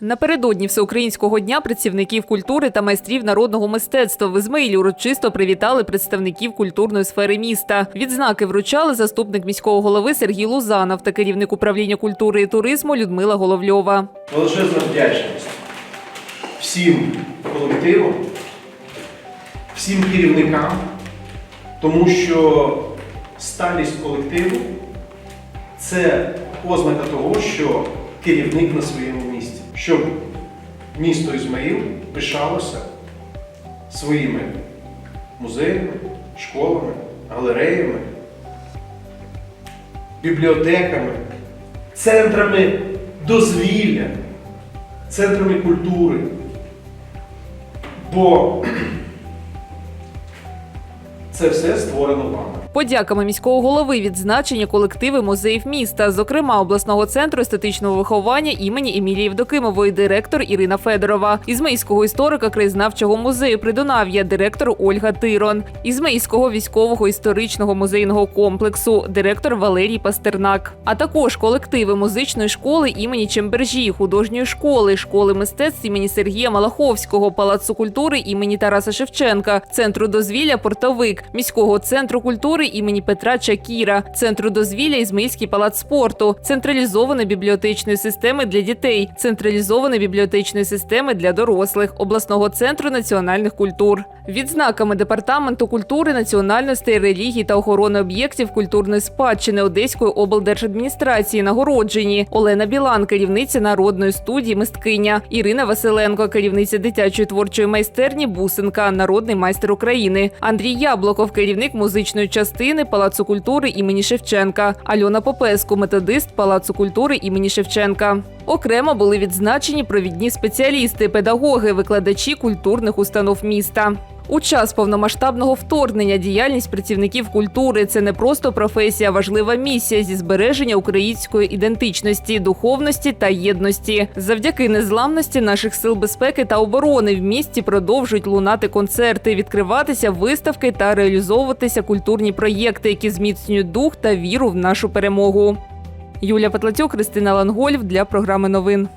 Напередодні всеукраїнського дня працівників культури та майстрів народного мистецтва в Ізмаїлі урочисто привітали представників культурної сфери міста. Відзнаки вручали заступник міського голови Сергій Лузанов та керівник управління культури і туризму Людмила Головльова. Величезна вдячність всім колективам, всім керівникам, тому що сталість колективу це ознака того, що керівник на своєму місці, щоб місто Ізмаїл пишалося своїми музеями, школами, галереями, бібліотеками, центрами дозвілля, центрами культури. Бо це все створено вами. Подяками міського голови відзначення колективи музеїв міста, зокрема обласного центру естетичного виховання імені Емілії Євдокимової, директор Ірина Федорова, Ізмаїльського історика краєзнавчого музею Придунав'я, директор Ольга Тирон, Ізмаїльського військового історичного музейного комплексу, директор Валерій Пастернак, а також колективи музичної школи імені Чембержі, художньої школи, школи мистецтв імені Сергія Малаховського, палацу культури імені Тараса Шевченка, центру дозвілля Портовик, міського центру культури імені Петра Чакіра, центру дозвілля Ізмаїльський палац спорту, централізованої бібліотечної системи для дітей, централізованої бібліотечної системи для дорослих, обласного центру національних культур. Відзнаками департаменту культури, національностей, релігій та охорони об'єктів культурної спадщини Одеської облдержадміністрації нагороджені Олена Білан, керівниця народної студії мисткиня, Ірина Василенко, керівниця дитячої творчої майстерні Бусинка, народний майстер України, Андрій Яблоков, керівник музичної частини Палацу культури імені Шевченка, Альона Попеску, методист Палацу культури імені Шевченка. Окремо були відзначені провідні спеціалісти, педагоги, викладачі культурних установ міста. У час повномасштабного вторгнення діяльність працівників культури це не просто професія, а важлива місія зі збереження української ідентичності, духовності та єдності. Завдяки незламності наших сил безпеки та оборони в місті продовжують лунати концерти, відкриватися виставки та реалізовуватися культурні проєкти, які зміцнюють дух та віру в нашу перемогу. Юлія Петлацюк, Христина Лангольф для програми новин.